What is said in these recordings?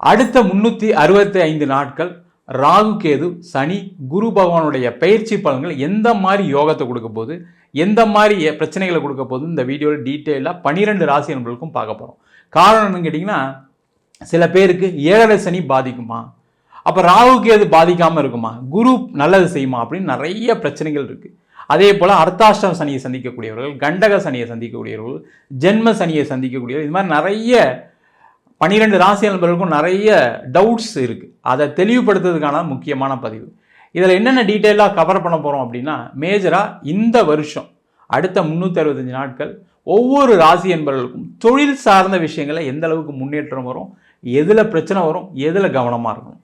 அடுத்த முன்னூற்றி அறுபத்தி ஐந்து நாட்கள் ராகு கேது சனி குரு பகவானுடைய பயிற்சி பலன்கள் எந்த மாதிரி யோகத்தை கொடுக்க போது எந்த மாதிரி பிரச்சனைகளை கொடுக்க போது இந்த வீடியோவில் டீட்டெயிலாக பன்னிரெண்டு ராசி நண்பர்களுக்கும் பார்க்க போகிறோம் காரணம் என்னன்னு கேட்டிங்கன்னா சில பேருக்கு ஏழரை சனி பாதிக்குமா? அப்போ ராகுக்கு எது பாதிக்காமல் இருக்குமா? குரு நல்லது செய்யுமா? அப்படின்னு நிறைய பிரச்சனைகள் இருக்குது அதே போல் அர்த்தாஷ்டம சனியை சந்திக்கக்கூடியவர்கள் கண்டக சனியை சந்திக்கக்கூடியவர்கள் ஜென்ம சனியை சந்திக்கக்கூடியவர்கள் இது மாதிரி நிறைய பன்னிரெண்டு ராசி நண்பர்களுக்கும் நிறைய டவுட்ஸ் இருக்குது அதை தெளிவுபடுத்துறதுக்கான முக்கியமான பதிவு. இதில் என்னென்ன டீட்டெயிலாக கவர் பண்ண போகிறோம் அப்படின்னா மேஜராக இந்த வருஷம் அடுத்த முந்நூற்றி அறுபத்தஞ்சு நாட்கள் ஒவ்வொரு ராசி என்பவர்களுக்கும் தொழில் சார்ந்த விஷயங்களை எந்த அளவுக்கு முன்னேற்றம் வரும் எதில் பிரச்சனை வரும் எதில் கவனமாக இருக்கணும்.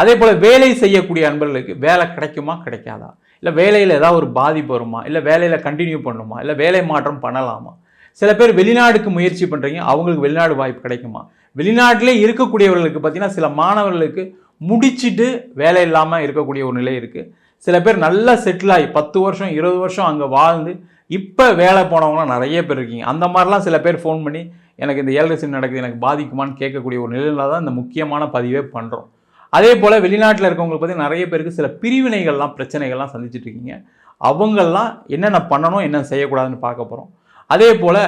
அதே போல் வேலை செய்யக்கூடிய அன்பர்களுக்கு வேலை கிடைக்குமா கிடைக்காதா? இல்லை வேலையில் ஏதாவது ஒரு பாதிப்பு வருமா? இல்லை வேலையில் கண்டினியூ பண்ணணுமா? இல்லை வேலை மாற்றம் பண்ணலாமா? சில பேர் வெளிநாடுக்கு முயற்சி பண்ணுறீங்க அவங்களுக்கு வெளிநாடு வாய்ப்பு கிடைக்குமா? வெளிநாட்டிலே இருக்கக்கூடியவர்களுக்கு பார்த்தீங்கன்னா சில மாணவர்களுக்கு முடிச்சுட்டு வேலை இல்லாமல் இருக்கக்கூடிய ஒரு நிலை இருக்குது சில பேர் நல்லா செட்டில் ஆகி பத்து வருஷம் இருபது வருஷம் அங்கே வாழ்ந்து இப்போ வேலை போனவங்களாம் நிறைய பேர் இருக்கீங்க. அந்த மாதிரிலாம் சில பேர் ஃபோன் பண்ணி எனக்கு இந்த ஏழரசி நடக்குது எனக்கு பாதிக்குமான்னு கேட்கக்கூடிய ஒரு நிலையில் தான் இந்த முக்கியமான பதிவே பண்ணுறோம் அதே போல் வெளிநாட்டில் இருக்கவங்களை பற்றி நிறைய பேருக்கு சில பிரிவினைகள்லாம் பிரச்சனைகள்லாம் சந்திச்சுட்டு இருக்கீங்க. அவங்கெல்லாம் என்னென்ன பண்ணணும் என்ன செய்யக்கூடாதுன்னு பார்க்க போகிறோம் அதே போல்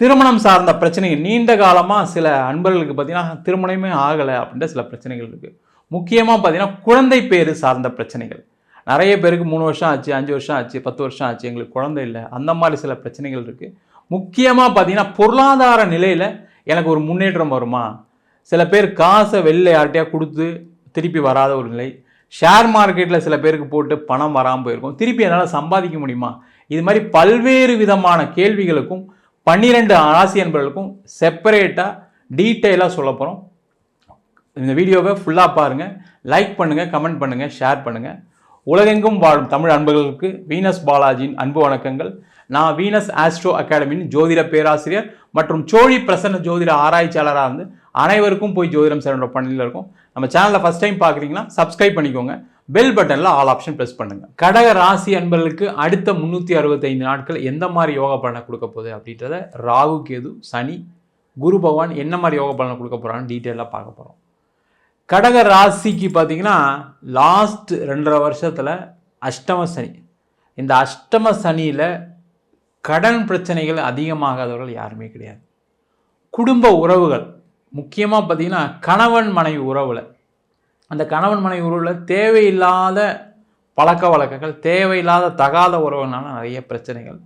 திருமணம் சார்ந்த பிரச்சனைகள் நீண்ட காலமாக சில அன்பர்களுக்கு பார்த்தீங்கன்னா திருமணமே ஆகலை அப்படின்ற சில பிரச்சனைகள் இருக்குது முக்கியமாக பார்த்தீங்கன்னா குழந்தை பேர் சார்ந்த பிரச்சனைகள். நிறைய பேருக்கு மூணு வருஷம் ஆச்சு அஞ்சு வருஷம் ஆச்சு பத்து வருஷம் ஆச்சு எங்களுக்கு குழந்தை இல்லை. அந்த மாதிரி சில பிரச்சனைகள் இருக்குது முக்கியமாக பார்த்தீங்கன்னா பொருளாதார நிலையில் எனக்கு ஒரு முன்னேற்றம் வருமா? சில பேர் காசை வெளில யார்கிட்டயா கொடுத்து திருப்பி வராத ஒரு நிலை. ஷேர் மார்க்கெட்டில் சில பேருக்கு போட்டு பணம் வராமல் போயிருக்கும். திருப்பி என்னால் சம்பாதிக்க முடியுமா? இது மாதிரி பல்வேறு விதமான கேள்விகளுக்கும் பன்னிரெண்டு ராசி என்பவர்களுக்கும் செப்பரேட்டாக டீட்டெயிலாக சொல்ல போகிறோம் இந்த வீடியோவை ஃபுல்லாக பாருங்கள் லைக் பண்ணுங்கள் கமெண்ட் பண்ணுங்கள் ஷேர் பண்ணுங்கள் உலகெங்கும் வாழும் தமிழ் அன்பர்களுக்கு வீனஸ் பாலாஜியின் அன்பு வணக்கங்கள். நான் வீனஸ் ஆஸ்ட்ரோ அகாடமியின் ஜோதிட பேராசிரியர் மற்றும் சோழி பிரசன்ன ஜோதிட ஆராய்ச்சியாளராக இருந்து அனைவருக்கும் போய் ஜோதிடம் சென்ற பணியில் இருக்கும். நம்ம சேனலை ஃபஸ்ட் டைம் பார்க்குறீங்கன்னா சப்ஸ்கிரைப் பண்ணிக்கோங்க. பெல் பட்டனில் ஆல் ஆப்ஷன் ப்ரெஸ் பண்ணுங்கள் கடக ராசி அன்பர்களுக்கு அடுத்த முந்நூற்றி அறுபத்தைந்து நாட்கள் எந்த மாதிரி யோகா பலனை கொடுக்க போகுது அப்படின்றத ராகு கேது சனி குரு பகவான் என்ன மாதிரி யோகா பலனை கொடுக்க போகிறான்னு டீட்டெயிலாக பார்க்க போகிறோம் கடக ராசிக்கு பார்த்தீங்கன்னா லாஸ்ட் ரெண்டரை வருஷத்தில் அஷ்டம சனி. இந்த அஷ்டம சனியில் கடன் பிரச்சனைகள் அதிகமாகாதவர்கள் யாருமே கிடையாது. குடும்ப உறவுகள் முக்கியமாக பார்த்தீங்கன்னா கணவன் மனைவி உறவில் அந்த கணவன் மனைவி உறவில் தேவையில்லாத பழக்க வழக்கங்கள் தேவையில்லாத தகாத உறவுனால நிறைய பிரச்சனைகள்.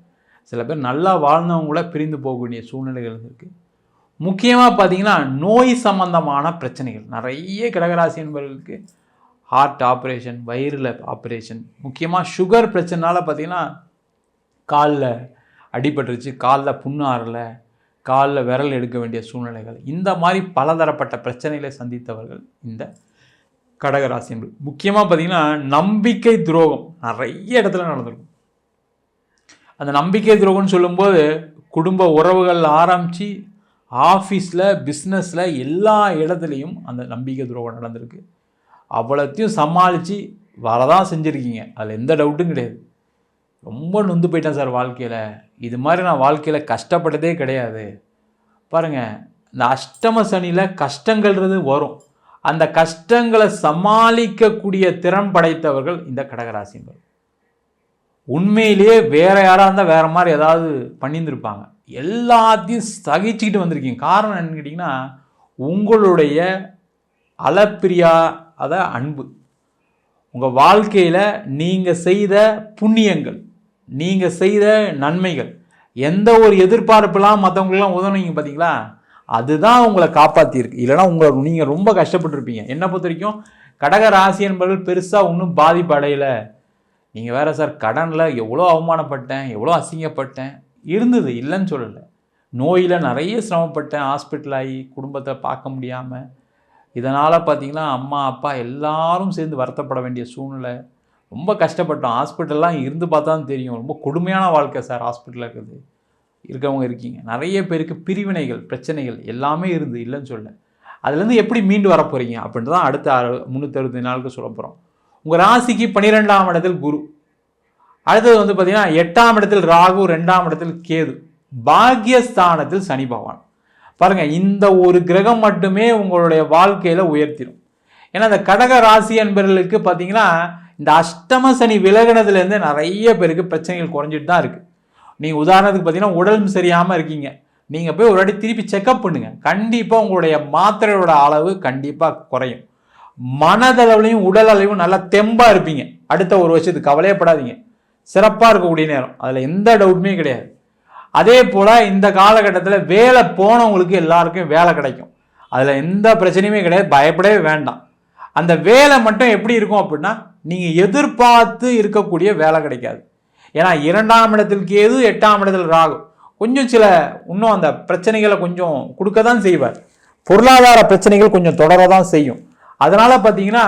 சில பேர் நல்லா வாழ்ந்தவங்க கூட பிரிந்து போகக்கூடிய சூழ்நிலைகள் இருக்குது முக்கியமாக பார்த்தீங்கன்னா நோய் சம்பந்தமான பிரச்சனைகள். நிறைய கடகராசி என்பவர்களுக்கு ஹார்ட் ஆப்ரேஷன் வயிறில் ஆப்ரேஷன் முக்கியமாக சுகர் பிரச்சனைனால பார்த்தீங்கன்னா காலில் அடிபட்டுருச்சு காலில் புண்ணாரில் காலில் விரல் எடுக்க வேண்டிய சூழ்நிலைகள். இந்த மாதிரி பலதரப்பட்ட பிரச்சனைகளை சந்தித்தவர்கள் இந்த கடகராசி என்பது. முக்கியமாக பார்த்தீங்கன்னா நம்பிக்கை துரோகம் நிறைய இடத்துல நடந்திருக்கும். அந்த நம்பிக்கை துரோகம்னு சொல்லும்போது குடும்ப உறவுகள் ஆரம்பித்து ஆஃபீஸில் பிஸ்னஸில் எல்லா இடத்துலையும் அந்த நம்பிக்கை துரோகம் நடந்திருக்கு. அவ்வளோத்தையும் சமாளித்து வரதான் செஞ்சுருக்கீங்க. அதில் எந்த டவுட்டும் கிடையாது. ரொம்ப நொந்து போயிட்டேன் சார் வாழ்க்கையில். இது மாதிரி நான் வாழ்க்கையில் கஷ்டப்பட்டதே கிடையாது. பாருங்கள் இந்த அஷ்டம சனியில் கஷ்டங்கள்ன்றது வரும். அந்த கஷ்டங்களை சமாளிக்கக்கூடிய திறன் படைத்தவர்கள் இந்த கடகராசிங்கள் உண்மையிலேயே வேற யாராக இருந்தால் வேற மாதிரி ஏதாவது பண்ணியிருந்திருப்பாங்க. எல்லாத்தையும் சகிச்சுக்கிட்டு வந்திருக்கீங்க. காரணம் என்னன்னு கேட்டிங்கன்னா உங்களுடைய அளப்பிரியாத அன்பு. உங்கள் வாழ்க்கையில் நீங்கள் செய்த புண்ணியங்கள் நீங்கள் செய்த நன்மைகள் எந்த ஒரு எதிர்பார்ப்புலாம் மற்றவங்களெலாம் உதவுனீங்க பார்த்தீங்களா அதுதான் உங்களை காப்பாற்றியிருக்கு இல்லைன்னா உங்களை நீங்கள் ரொம்ப கஷ்டப்பட்டுருப்பீங்க. என்னை பொறுத்த வரைக்கும் கடக ராசி என்பவர்கள் பெருசாக ஒன்றும் பாதிப்பு அடையலை. நீங்கள் வேறு சார் கடனில் எவ்வளோ அவமானப்பட்டேன் எவ்வளோ அசிங்கப்பட்டேன். இருந்தது இல்லைன்னு சொல்லலை. நோயில் நிறைய சிரமப்பட்டேன். ஹாஸ்பிட்டல் ஆகி குடும்பத்தை பார்க்க முடியாமல் இதனால் பார்த்தீங்கன்னா அம்மா அப்பா எல்லாரும் சேர்ந்து வருத்தப்பட வேண்டிய சூழ்நிலை. ரொம்ப கஷ்டப்பட்டோம். ஹாஸ்பிட்டல்லாம் இருந்து பார்த்தா தான் தெரியும். ரொம்ப கொடுமையான வாழ்க்கை சார் ஹாஸ்பிட்டலில் இருக்குது இருக்கவங்க இருக்கீங்க. நிறைய பேருக்கு பிரிவினைகள் பிரச்சனைகள் எல்லாமே இருந்து இல்லைன்னு சொல்ல அதுலேருந்து எப்படி மீண்டு வர போகிறீங்க அப்படின்ட்டு தான் அடுத்த அறு முந்நூற்றி அறுபத்தி நாளுக்கு சொல்ல போகிறோம் உங்கள் ராசிக்கு பன்னிரெண்டாம் இடத்தில் குரு. அடுத்தது வந்து பார்த்திங்கன்னா எட்டாம் இடத்தில் ராகு ரெண்டாம் இடத்தில் கேது. பாக்யஸ்தானத்தில் சனி பகவான். பாருங்க இந்த ஒரு கிரகம் மட்டுமே உங்களுடைய வாழ்க்கையில் உயர்த்திடும். ஏன்னா இந்த கடக ராசி என்பவர்களுக்கு பார்த்தீங்கன்னா இந்த அஷ்டம சனி விலகினதுலேருந்து நிறைய பேருக்கு பிரச்சனைகள் குறைஞ்சிட்டு தான் இருக்குது நீங்கள் உதாரணத்துக்கு பார்த்தீங்கன்னா உடலும் சரியாமல் இருக்கீங்க. நீங்கள் போய் ஒரு வாட்டி திருப்பி செக்அப் பண்ணுங்க. கண்டிப்பாக உங்களுடைய மாத்திரையோட அளவு கண்டிப்பாக குறையும். மனதளவுலையும் உடல் அளவும் நல்லா தெம்பாக இருப்பீங்க. அடுத்த ஒரு வருஷத்துக்கு கவலையப்படாதீங்க சிறப்பாக இருக்கக்கூடிய நேரம். அதில் எந்த டவுட்டுமே கிடையாது. அதே போல் இந்த காலகட்டத்தில் வேலை போனவங்களுக்கு எல்லாருக்கும் வேலை கிடைக்கும். அதில் எந்த பிரச்சனையுமே கிடையாது. பயப்படவே வேண்டாம். அந்த வேலை மட்டும் எப்படி இருக்கும் அப்படின்னா நீங்கள் எதிர்பார்த்து இருக்கக்கூடிய வேலை கிடைக்காது. ஏன்னா இரண்டாம் இடத்தில் கேது எட்டாம் இடத்தில் ராகு. கொஞ்சம் சில இன்னும் அந்த பிரச்சனைகளை கொஞ்சம் கொடுக்க தான் செய்வார். பொருளாதார பிரச்சனைகள் கொஞ்சம் தொடர தான் செய்யும். அதனால் பார்த்தீங்கன்னா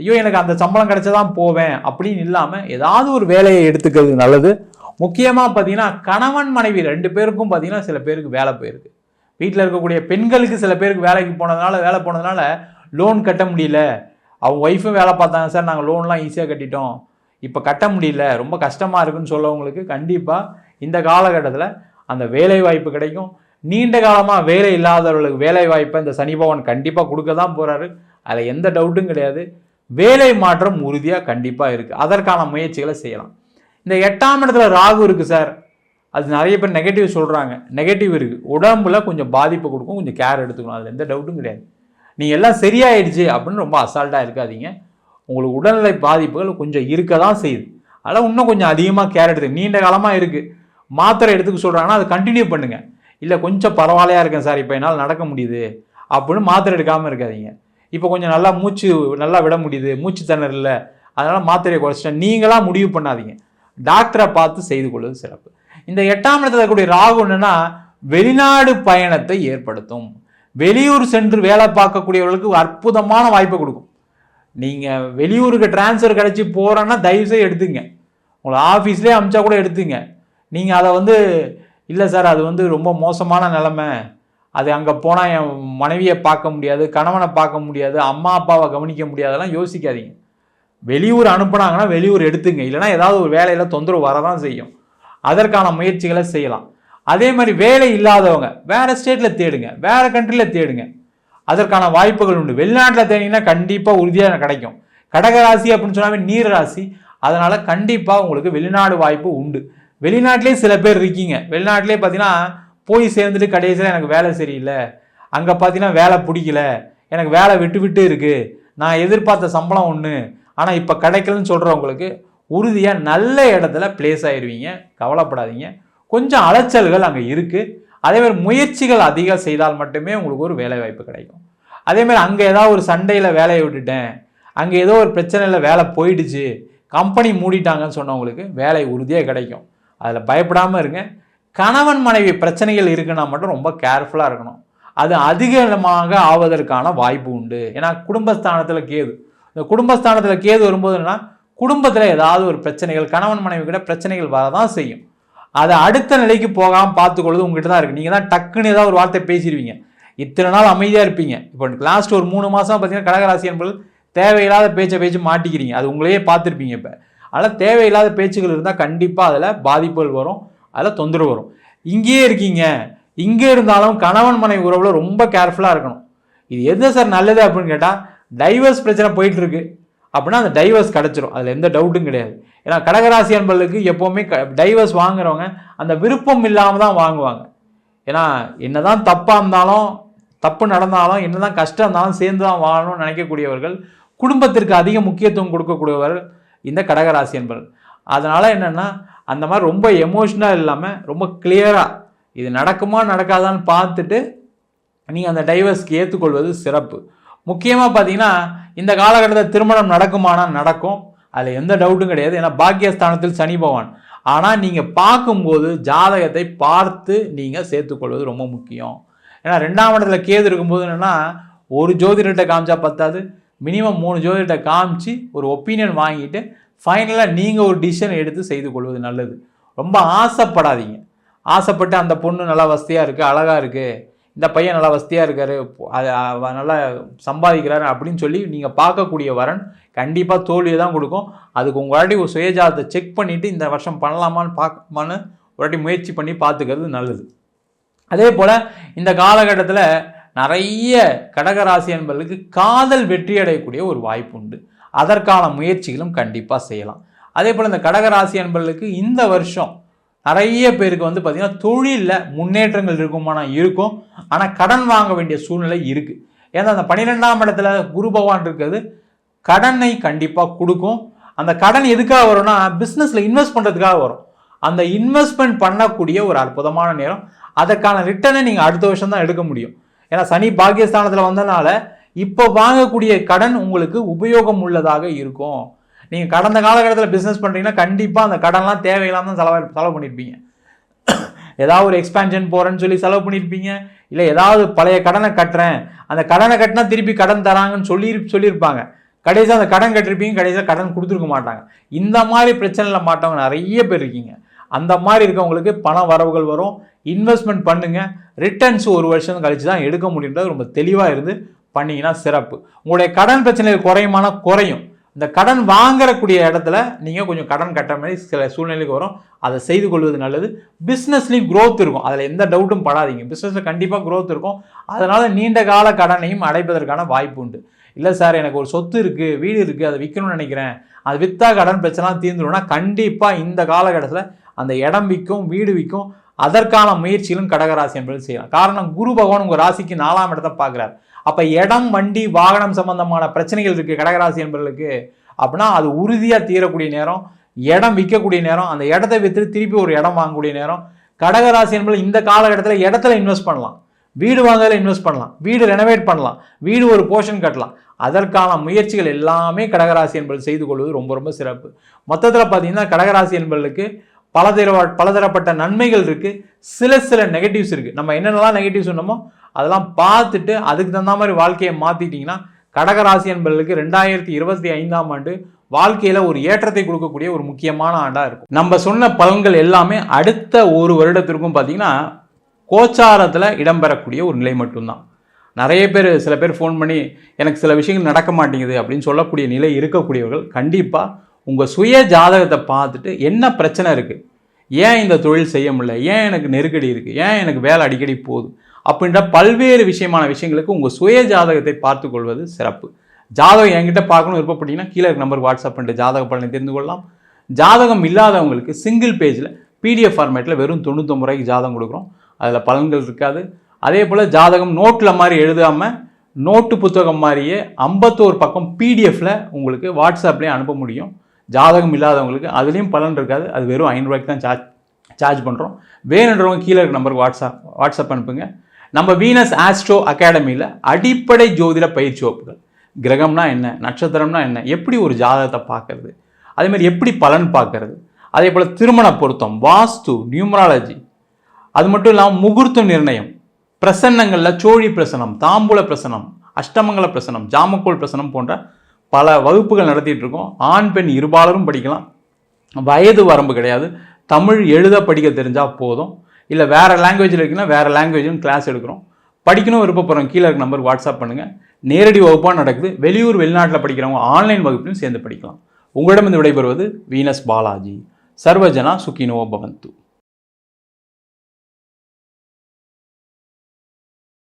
ஐயோ எனக்கு அந்த சம்பளம் கிடைச்சதான் போவேன் அப்படின்னு இல்லாமல் ஏதாவது ஒரு வேலையை எடுத்துக்கிறது நல்லது. முக்கியமாக பார்த்தீங்கன்னா கணவன் மனைவி ரெண்டு பேருக்கும் பார்த்தீங்கன்னா சில பேருக்கு வேலை போயிருக்கு. வீட்டில் இருக்கக்கூடிய பெண்களுக்கு சில பேருக்கு வேலைக்கு போனதுனால வேலை போனதுனால லோன் கட்ட முடியல. அவங்க ஒய்ஃபும் வேலை பார்த்தாங்க சார் நாங்கள் லோன்லாம் ஈஸியாக கட்டிட்டோம். இப்போ கட்ட முடியல ரொம்ப கஷ்டமாக இருக்குன்னு சொல்லவங்களுக்கு கண்டிப்பாக இந்த காலகட்டத்தில் அந்த வேலை வாய்ப்பு கிடைக்கும். நீண்ட காலமாக வேலை இல்லாதவர்களுக்கு வேலை வாய்ப்பை இந்த சனி பகவான் கண்டிப்பாக கொடுக்க தான் போகிறாரு அதில் எந்த டவுட்டும் கிடையாது. வேலை மாற்றம் உறுதியாக கண்டிப்பாக இருக்குது அதற்கான முயற்சிகளை செய்யலாம். இந்த எட்டாம் இடத்துல ராகு இருக்குது சார். அது நிறைய பேர் நெகட்டிவ் சொல்கிறாங்க நெகட்டிவ் இருக்குது உடம்புல கொஞ்சம் பாதிப்பு கொடுக்கும். கொஞ்சம் கேர் எடுத்துக்கணும். அதில் எந்த டவுட்டும் கிடையாது. நீங்கள் எல்லாம் சரியாயிடுச்சு அப்படின்னு ரொம்ப அசால்ட்டாக இருக்காதீங்க. உங்களுக்கு உடல்நிலை பாதிப்புகள் கொஞ்சம் இருக்க தான் செய்யுது. அதனால் இன்னும் கொஞ்சம் அதிகமாக கேர் எடுத்து நீண்ட காலமாக இருக்குது மாத்திரை எடுத்துக்க சொல்கிறாங்கன்னா அதை கண்டினியூ பண்ணுங்கள் இல்லை கொஞ்சம் பரவாயில்லையா இருக்கேன் சார் இப்போ என்னால் நடக்க முடியுது. அப்படின்னு மாத்திரை எடுக்காமல் இருக்காதீங்க. இப்போ கொஞ்சம் நல்லா மூச்சு நல்லா விட முடியுது. மூச்சு திணறல் இல்லை. அதனால் மாத்திரையை குறைச்சிட்டேன். நீங்களாக முடிவு பண்ணாதீங்க. டாக்டரை பார்த்து செய்து கொள்வது சிறப்பு. இந்த எட்டாம் இடத்துல இருக்கக்கூடிய ராகு என்னென்னா வெளிநாடு பயணத்தை ஏற்படுத்தும். வெளியூர் சென்று வேலை பார்க்கக்கூடியவர்களுக்கு அற்புதமான வாய்ப்பை கொடுக்கும். நீங்கள் வெளியூருக்கு டிரான்ஸ்ஃபர் கிடச்சி போகிறோன்னா தயவுசெய்து எடுத்துங்க. உங்களை ஆஃபீஸ்லேயே அமிச்சா கூட எடுத்துங்க. நீங்கள் அதை வந்து இல்லை சார் அது வந்து ரொம்ப மோசமான நிலமை. அது அங்கே போனால் என் மனைவியை பார்க்க முடியாது கணவனை பார்க்க முடியாது அம்மா அப்பாவை கவனிக்க முடியாதெல்லாம் யோசிக்காதீங்க. வெளியூர் அனுப்புனாங்கன்னா வெளியூர் எடுத்துங்க. இல்லைன்னா ஏதாவது ஒரு வேலையில் தொந்தரவு வரதான் செய்யும். அதற்கான முயற்சிகளை செய்யலாம். அதே மாதிரி வேலை இல்லாதவங்க வேறு ஸ்டேட்டில் தேடுங்க. வேறு கண்ட்ரியில் தேடுங்க. அதற்கான வாய்ப்புகள் உண்டு. வெளிநாட்டில் தேடிங்கன்னா கண்டிப்பாக உறுதியாக கிடைக்கும். கடகராசி அப்படின்னு சொன்னாவே நீர் ராசி அதனால் கண்டிப்பாக உங்களுக்கு வெளிநாடு வாய்ப்பு உண்டு. வெளிநாட்டிலே சில பேர் இருக்கீங்க. வெளிநாட்டிலே பார்த்தீங்கன்னா போய் சேர்ந்துட்டு கடைசியில் எனக்கு வேலை சரியில்லை. அங்கே பார்த்தீங்கன்னா வேலை பிடிக்கல. எனக்கு வேலை விட்டு விட்டு இருக்குது நான் எதிர்பார்த்த சம்பளம் ஒன்று ஆனால் இப்போ கிடைக்கலன்னு சொல்கிறவங்களுக்கு உறுதியாக நல்ல இடத்துல பிளேஸ் ஆயிடுவீங்க. கவலைப்படாதீங்க. கொஞ்சம் அலைச்சல்கள் அங்கே இருக்குது அதேமாதிரி முயற்சிகள் அதிகம் செய்தால் மட்டுமே உங்களுக்கு ஒரு வேலை வாய்ப்பு கிடைக்கும். அதேமாதிரி அங்கே ஏதாவது ஒரு சண்டையில் வேலையை விட்டுட்டேன் அங்கே ஏதோ ஒரு பிரச்சனையில் வேலை போயிடுச்சு கம்பெனி மூடிட்டாங்கன்னு சொன்னவங்களுக்கு வேலை உறுதியாக கிடைக்கும். அதில் பயப்படாமல் இருங்க. கணவன் மனைவி பிரச்சனைகள் இருக்குன்னா மட்டும் ரொம்ப கேர்ஃபுல்லாக இருக்கணும். அது அதிகமாக ஆவதற்கான வாய்ப்பு உண்டு. ஏன்னா குடும்பஸ்தானத்தில் கேது. இந்த குடும்பஸ்தானத்தில் கேது வரும்போது என்னன்னா குடும்பத்தில் ஏதாவது ஒரு பிரச்சனைகள் கணவன் மனைவி கூட பிரச்சனைகள் வரதான் செய்யும். அதை அடுத்த நிலைக்கு போகாமல் பார்த்துக்கொள்வது உங்ககிட்ட தான் இருக்குது நீங்கள் தான் டக்குன்னு ஏதாவது ஒரு வார்த்தை பேசிடுவீங்க இத்தனை நாள் அமைதியாக இருப்பீங்க. இப்போ லாஸ்ட் ஒரு மூணு மாதம் பார்த்தீங்கன்னா கடகராசி என்பது தேவையில்லாத பேச்சை பேச்சு மாட்டிக்கிறீங்க. அது உங்களையே பார்த்துருப்பீங்க இப்போ. அதனால் தேவையில்லாத பேச்சுகள் இருந்தால் கண்டிப்பாக அதில் பாதிப்புகள் வரும். அதில் தொந்தரவு வரும். இங்கேயே இருக்கீங்க. இங்கே இருந்தாலும் கணவன் மனைவி உறவில் ரொம்ப கேர்ஃபுல்லாக இருக்கணும். இது எது சார் நல்லது அப்படின்னு கேட்டால் டைவர்ஸ் பிரச்சனை போயிட்டுருக்கு அப்படின்னா அந்த டைவர்ஸ் கிடச்சிரும். அதில் எந்த டவுட்டும் கிடையாது. ஏன்னா கடகராசி அன்பர்களுக்கு எப்போவுமே டைவர்ஸ் வாங்குறவங்க அந்த விருப்பம் இல்லாமல் தான் வாங்குவாங்க. ஏன்னா என்னதான் தப்பாக இருந்தாலும் தப்பு நடந்தாலும் என்னதான் கஷ்டம் இருந்தாலும் சேர்ந்து தான் வாழணும்னு நினைக்கக்கூடியவர்கள் குடும்பத்திற்கு அதிக முக்கியத்துவம் கொடுக்கக்கூடியவர்கள் இந்த கடகராசி என்பர்கள் அதனால் என்னென்னா அந்த மாதிரி ரொம்ப எமோஷ்னலாக இல்லாமல் ரொம்ப கிளியராக இது நடக்குமா நடக்காதான்னு பார்த்துட்டு நீங்கள் அந்த டைவர்ஸ்க்கு ஏற்றுக்கொள்வது சிறப்பு. முக்கியமாக பார்த்தீங்கன்னா இந்த காலகட்டத்தில் திருமணம் நடக்குமானா நடக்கும். அதில் எந்த டவுட்டும் கிடையாது. ஏன்னா பாக்கியஸ்தானத்தில் சனி பகவான். ஆனால் நீங்கள் பார்க்கும்போது ஜாதகத்தை பார்த்து நீங்கள் சேர்த்துக்கொள்வது ரொம்ப முக்கியம். ஏன்னா ரெண்டாம் இடத்துல கேது இருக்கும்போது என்னென்னா ஒரு ஜோதிடர்கிட்ட காமிச்சா பத்தாது. மினிமம் மூணு ஜோதிடர்கிட்ட காமிச்சு ஒரு ஒப்பீனியன் வாங்கிட்டு ஃபைனலாக நீங்கள் ஒரு டிசிஷன் எடுத்து செய்து கொள்வது நல்லது. ரொம்ப ஆசைப்படாதீங்க. ஆசைப்பட்டு அந்த பொண்ணு நல்லா வசதியாக இருக்குது அழகாக இருக்குது இந்த பையன் நல்லா வசதியாக இருக்காரு அது நல்லா சம்பாதிக்கிறாரு அப்படின்னு சொல்லி நீங்கள் பார்க்கக்கூடிய வரன் கண்டிப்பாக தோல்வியை தான் கொடுக்கும். அதுக்கு உங்கள் வாட்டி ஒரு சுயஜாதத்தை செக் பண்ணிவிட்டு இந்த வருஷம் பண்ணலாமான்னு பார்க்கமான்னு ஒரு வாட்டி முயற்சி பண்ணி பார்த்துக்கிறது நல்லது. அதே போல் இந்த காலகட்டத்தில் நிறைய கடகராசி என்பதற்கு காதல் வெற்றி அடையக்கூடிய ஒரு வாய்ப்பு உண்டு. அதற்கான முயற்சிகளும் கண்டிப்பாக செய்யலாம். அதே போல் இந்த கடகராசி என்பதற்கு இந்த வருஷம் நிறைய பேருக்கு வந்து பார்த்திங்கன்னா தொழிலில் முன்னேற்றங்கள் இருக்குமானா இருக்கும். ஆனால் கடன் வாங்க வேண்டிய சூழ்நிலை இருக்குது ஏன்னா அந்த பன்னிரெண்டாம் இடத்துல குரு பகவான் இருக்கிறது கடனை கண்டிப்பாக கொடுக்கும். அந்த கடன் எதுக்காக வரும்னா பிஸ்னஸில் இன்வெஸ்ட் பண்ணுறதுக்காக வரும். அந்த இன்வெஸ்ட்மெண்ட் பண்ணக்கூடிய ஒரு அற்புதமான நேரம். அதற்கான ரிட்டர்னை நீங்கள் அடுத்த வருஷம் தான் எடுக்க முடியும். ஏன்னா சனி பாகியஸ்தானத்தில் வந்தனால இப்போ வாங்கக்கூடிய கடன் உங்களுக்கு உபயோகம் உள்ளதாக இருக்கும். நீங்கள் கடந்த காலகட்டத்தில் பிஸ்னஸ் பண்ணுறீங்கன்னா கண்டிப்பாக அந்த கடன்லாம் தேவையில்லாமல் தான் செலவு செலவு பண்ணியிருப்பீங்க ஏதாவது ஒரு எக்ஸ்பேன்ஷன் போகிறேன்னு சொல்லி செலவு பண்ணியிருப்பீங்க இல்லை ஏதாவது பழைய கடனை கட்டுறேன். அந்த கடனை கட்டினா திருப்பி கடன் தராங்கன்னு சொல்லி சொல்லியிருப்பாங்க. கடைசியாக அந்த கடன் கட்டிருப்பீங்க கடைசியாக கடன் கொடுத்துருக்க மாட்டாங்க. இந்த மாதிரி பிரச்சனையில் மாட்டவங்க நிறைய பேர் இருக்கீங்க. அந்த மாதிரி இருக்கவங்களுக்கு பண வரவுகள் வரும். இன்வெஸ்ட்மெண்ட் பண்ணுங்கள் ரிட்டர்ன்ஸ் ஒரு வருஷம் கழித்து தான் எடுக்க முடியுன்றது ரொம்ப தெளிவாக இருந்து பண்ணிங்கன்னா சிறப்பு. உங்களுடைய கடன் பிரச்சனைகள் குறையுமானா குறையும். இந்த கடன் வாங்கக்கூடிய இடத்துல நீங்கள் கொஞ்சம் கடன் கட்ட மாதிரி சில சூழ்நிலைக்கு வரும். அதை செய்து கொள்வது நல்லது. பிஸ்னஸ்லேயும் க்ரோத் இருக்கும். அதில் எந்த டவுட்டும் படாதீங்க. பிஸ்னஸில் கண்டிப்பாக க்ரோத் இருக்கும். அதனால் நீண்ட கால கடனையும் அடைப்பதற்கான வாய்ப்பு உண்டு. இல்லை சார் எனக்கு ஒரு சொத்து இருக்குது வீடு இருக்குது அதை விற்கணும்னு நினைக்கிறேன். அது விற்றா கடன் பிரச்சனை தீர்ந்துடும்னா கண்டிப்பாக இந்த காலகட்டத்தில் அந்த இடம் விற்கும் வீடு விற்கும் அதற்கான முயற்சிகளும் கடகராசி என்பது செய்யலாம். காரணம் குரு பகவான் உங்கள் ராசிக்கு நாலாம் இடத்தை பார்க்குறாரு. அப்போ இடம் வண்டி வாகனம் சம்பந்தமான பிரச்சனைகள் இருக்குது கடகராசி என்பவர்களுக்கு அப்படின்னா அது உறுதியாக தீரக்கூடிய நேரம் இடம் விற்கக்கூடிய நேரம் அந்த இடத்த விற்று திருப்பி ஒரு இடம் வாங்கக்கூடிய நேரம். கடகராசி என்பது இந்த காலகட்டத்தில் இடத்துல இன்வெஸ்ட் பண்ணலாம். வீடு வாங்குறதுல இன்வெஸ்ட் பண்ணலாம். வீடு ரெனோவேட் பண்ணலாம். வீடு ஒரு போர்ஷன் கட்டலாம். அதற்கான முயற்சிகள் எல்லாமே கடகராசி என்பது செய்து கொள்வது ரொம்ப ரொம்ப சிறப்பு. மொத்தத்தில் பார்த்தீங்கன்னா கடகராசி என்பவர்களுக்கு பலதர பலதரப்பட்ட நன்மைகள் இருக்குது சில சில நெகட்டிவ்ஸ் இருக்குது நம்ம என்னென்னலாம் நெகட்டிவ் சொன்னோமோ அதெல்லாம் பார்த்துட்டு அதுக்கு தகுந்த மாதிரி வாழ்க்கையை மாற்றிட்டிங்கன்னா கடகராசி என்பவர்களுக்கு ரெண்டாயிரத்தி இருபத்தி ஐந்தாம் ஆண்டு வாழ்க்கையில் ஒரு ஏற்றத்தை கொடுக்கக்கூடிய ஒரு முக்கியமான ஆண்டாக இருக்கும். நம்ம சொன்ன பலன்கள் எல்லாமே அடுத்த ஒரு வருடத்திற்கும் பார்த்தீங்கன்னா கோச்சாரத்தில் இடம்பெறக்கூடிய ஒரு நிலை மட்டும்தான். நிறைய பேர் சில பேர் ஃபோன் பண்ணி எனக்கு சில விஷயங்கள் நடக்க மாட்டேங்குது அப்படின்னு சொல்லக்கூடிய நிலை இருக்கக்கூடியவர்கள் கண்டிப்பாக உங்கள் சுய ஜாதகத்தை பார்த்துட்டு என்ன பிரச்சனை இருக்குது ஏன் இந்த தொழில் செய்ய முடியல? ஏன் எனக்கு நெருக்கடி இருக்குது ஏன் எனக்கு வேலை அடிக்கடி போகுது? அப்படின்ற பல்வேறு விஷயமான விஷயங்களுக்கு உங்கள் சுய ஜாதகத்தை பார்த்து கொள்வது சிறப்பு. ஜாதகம் என்கிட்ட பார்க்கணும் விருப்பப்பட்டீங்கன்னா கீழே இருக்க நம்பருக்கு வாட்ஸ்அப் பண்ணிட்டு ஜாதக பலனை தெரிந்து கொள்ளலாம். ஜாதகம் இல்லாதவங்களுக்கு சிங்கிள் பேஜில் பிடிஎஃப் ஃபார்மேட்டில் வெறும் தொண்ணூத்தொம்பது ரூபாய்க்கு ஜாதகம் கொடுக்குறோம். அதில் பலன்கள் இருக்காது. அதே போல் ஜாதகம் நோட்டில் மாதிரி எழுதாமல் நோட்டு புத்தகம் மாதிரியே ஐம்பத்தோரு பக்கம் பிடிஎஃப்பில் உங்களுக்கு வாட்ஸ்அப்லேயே அனுப்ப முடியும். ஜாதகம் இல்லாதவங்களுக்கு அதுலேயும் பலன் இருக்காது. அது வெறும் ஐநூறுரூவாய்க்கு தான் சார்ஜ் சார்ஜ் பண்ணுறோம் வேணுன்றவங்க கீழே இருக்க நம்பருக்கு வாட்ஸ்அப் வாட்ஸ்அப் அனுப்புங்க. நம்ம வீனஸ் ஆஸ்ட்ரோ அகாடமியில் அடிப்படை ஜோதிட பயிற்சி வகுப்புகள். கிரகம்னா என்ன? நட்சத்திரம்னா என்ன? எப்படி ஒரு ஜாதகத்தை பார்க்கறது? அதேமாதிரி எப்படி பலன் பார்க்கறது? அதே போல் திருமண பொருத்தம் வாஸ்து நியூமராலஜி. அது மட்டும் இல்லாமல் முகூர்த்த நிர்ணயம். பிரசன்னங்களில் சோழி பிரசனம் தாம்பூல பிரசனம் அஷ்டமங்கல பிரசனம் ஜாமக்கோல் பிரசனம் போன்ற பல வகுப்புகள் நடத்திட்டு இருக்கோம். ஆண் பெண் இருபாலரும் படிக்கலாம். வயது வரம்பு கிடையாது. தமிழ் எழுத படிக்க தெரிஞ்சால் போதும். இல்லை வேறு லாங்குவேஜில் இருக்குன்னா வேறு லாங்குவேஜும் கிளாஸ் எடுக்கிறோம். படிக்கணும் விருப்பப்படுறோம் கீழே இருக்க நம்பருக்கு வாட்ஸ்அப் பண்ணுங்கள் நேரடி வகுப்பாக நடக்குது. வெளியூர் வெளிநாட்டில் படிக்கிறவங்க ஆன்லைன் வகுப்பிலும் சேர்ந்து படிக்கலாம். உங்களிடம் இந்த விடைபெறுவது வீனஸ் பாலாஜி. சர்வஜனா சுகினோ பவந்து.